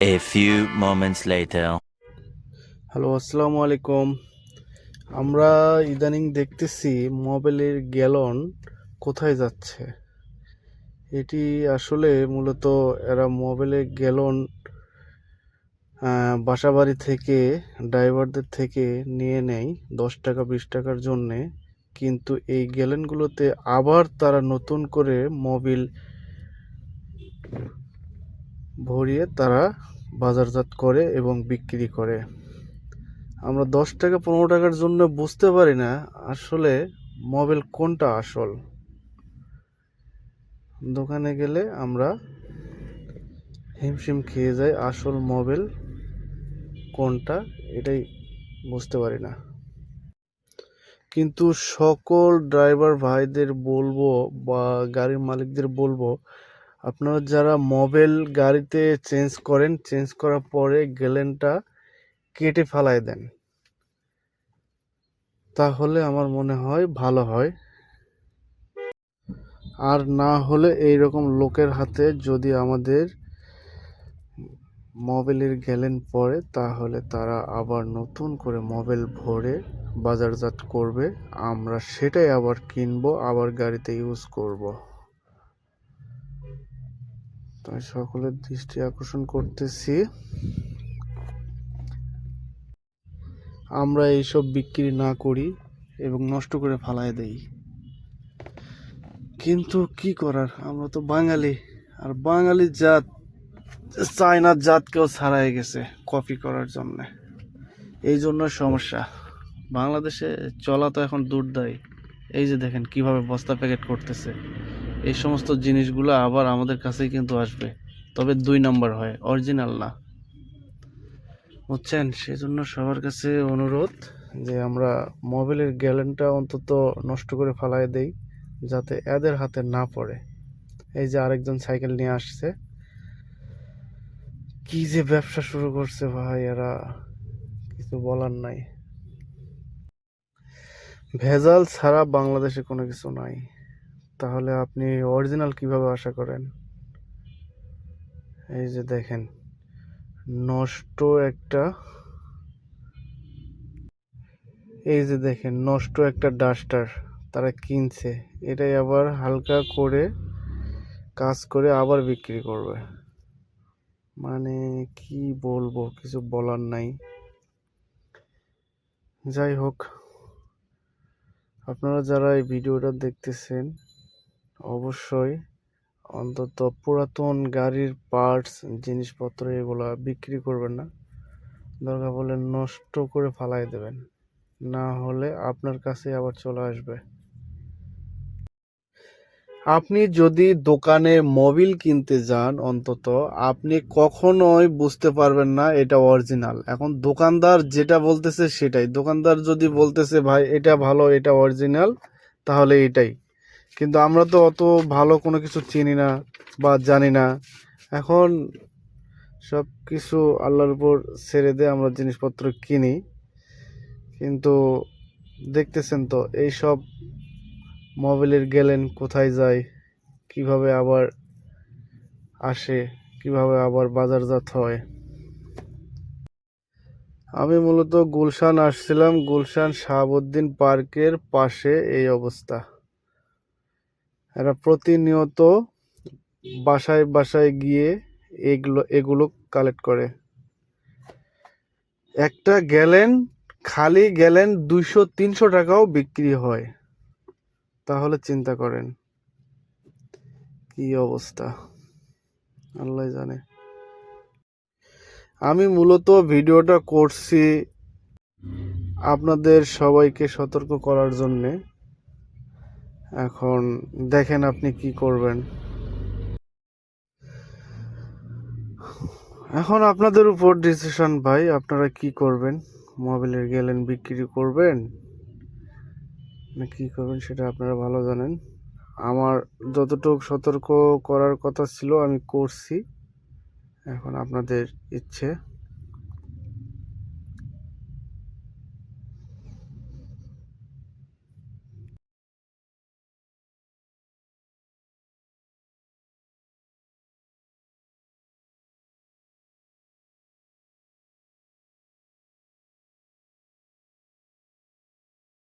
A few moments later. Hello আসসালামু আলাইকুম। আমরা ইদানিং দেখতেছি মোবাইলের গ্যালন কোথায় যাচ্ছে? এটি আসলে মূলত এরা মোবাইলের গ্যালন বাসাবাড়ি থেকে, ড্রাইভারদের থেকে নিয়ে নেয় দশ টাকা, বিশ টাকার জন্যে। কিন্তু এই গ্যালনগুলোতে আবার তারা নতুন করে মোবিল ভরিয়ে তারা বাজারজাত করে এবং বিক্রি করে। আমরা দশ টাকা পনেরো টাকার জন্য বুঝতে পারি না আসলে মোবাইল কোনটা আসল। দোকানে গেলে আমরা হিমশিম খেয়ে যাই আসল মোবাইল কোনটা, এটাই বুঝতে পারি না। কিন্তু সকল ড্রাইভার ভাইদের বলব বা গাড়ির মালিকদের বলব আপনারা যারা মোবাইল গাড়িতে চেঞ্জ করেন চেঞ্জ করার পরে গ্যালেনটা কেটে ফেলায় দেন। তাহলে আমার মনে হয় ভালো হয়। আর না হলে এই রকম লোকের হাতে যদি আমাদের মোবাইলের গেলেন পড়ে তাহলে তারা আবার নতুন করে মোবাইল ভরে বাজারজাত করবে। আমরা সেটাই আবার কিনবো, আবার গাড়িতে ইউজ করব। তাই সকলের দৃষ্টি আকর্ষণ করতেছি। আমরা এইসব বিক্রি না করি এবং নষ্ট করে ফালায় দেই। কিন্তু কি করার? আমরা তো বাঙালি। আর বাঙালি জাত চায়নার জাতকেও ছাড়াই গেছে কপি করার জন্য। এই জন্য সমস্যা। বাংলাদেশে চলা তো এখন দুর্দায়ী এই যে দেখেন কীভাবে বস্তা প্যাকেট করতেছে। এই সমস্ত জিনিসগুলো আবার আমাদের কাছেই কিন্তু আসবে। তবে দুই নম্বর হয় অরিজিনাল না। বুঝছেন? সেজন্য সবার কাছে অনুরোধ যে আমরা মোবাইলের গ্যালেনটা অন্তত নষ্ট করে ফালাই দেই, যাতে এদের হাতে না পড়ে। এই যে আরেকজন সাইকেল নিয়ে আসছে। কি যে ব্যবসা শুরু করছে ভাই, এরা কিছু বলার নাই। ভেজাল ছাড়া বাংলাদেশে কোনো কিছু নাই। তাহলে আপনি অরিজিনাল কীভাবে আশা করেন? এই যে দেখেন, নষ্ট একটা, এই যে দেখেন, নষ্ট একটা ডাস্টার তারা কিনছে, এটাই আবার হালকা করে কাজ করে আবার বিক্রি করবে। মানে কি বলব, কিছু বলার নাই। যাই হোক, আপনারা যারা এই ভিডিওটা দেখতেছেন অবশ্যই। অন্তত পুরাতন গাড়ির পার্টস জিনিসপত্র এগুলা বিক্রি করবেন না। দরকার বলে নষ্ট করে ফালাই দেবেন। না হলে আপনার কাছে আবার চলে আসবে। আপনি যদি দোকানে মোবিল কিনতে যান অন্তত, আপনি কখনোই বুঝতে পারবেন না এটা অরিজিনাল এখন দোকানদার যেটা বলতেছে সেটাই। দোকানদার যদি বলতেছে, ভাই, এটা ভালো, এটা অরিজিনাল তাহলে এটাই। কিন্তু আমরা তো অত ভালো কোনো কিছু চিনি না বা জানি না। এখন সব কিছু আল্লাহর উপর ছেড়ে দিয়ে আমরা জিনিসপত্র কিনি। কিন্তু দেখতেছেন তো, এই সব মোবাইলের গেলেন কোথায় যায়, কীভাবে আবার আসে, কীভাবে আবার বাজারজাত হয়। আমি মূলত গুলশান আসছিলাম, গুলশান শাহাবুদ্দিন পার্কের পাশে এই অবস্থা। এরা প্রতিনিয়ত বাসায় বাসায় গিয়ে এগুলো এগুলো কালেক্ট করে। একটা গ্যালেন খালি গ্যালেন দুইশো, তিনশো টাকাও বিক্রি হয়। তাহলে চিন্তা করেন, কি অবস্থা? আল্লাহ জানে। আমি মূলত ভিডিওটা করছি আপনাদের সবাইকে সতর্ক করার জন্যে। এখন দেখেন আপনি কি করবেন। এখন আপনাদের উপর ডিসিশন ভাই, আপনারা কি করবেন? মোবাইলের গেলেন, বিক্রি করবেন? না কি করবেন সেটা আপনারা ভালো জানেন। আমার যতটুকু সতর্ক করার কথা ছিল, আমি করছি। এখন আপনাদের ইচ্ছে।